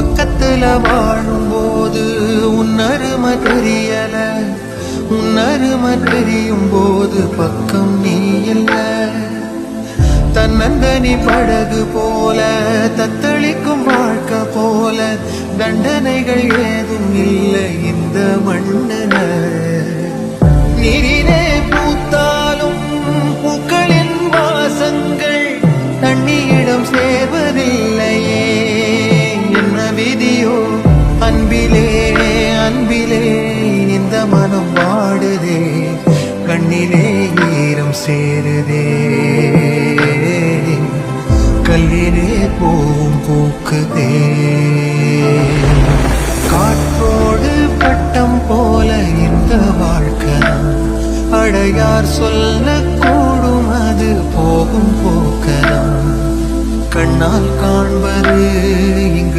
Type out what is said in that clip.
பக்கத்துல வாழும்போது உன்னருமை தெரியல. உன்னருமை தெரியும் போது பக்கம் நீ இல்ல. தன்னந்தனி படகு போல தத்தளிக்கும் வாழ்க்கை போல தண்டனைகள் ஏதும் இல்லை இந்த மனம் வாடுதே கண்ணிலே ஈரம் சேருதே. கல்லிலே போவும் பூக்குதே. காற்றோடு பட்டம் போல இந்த வாழ்க்கை அடையார் சொல்லக்கூடும் அது போகும் போக்கலாம் கண்ணால் காண்பது இங்கு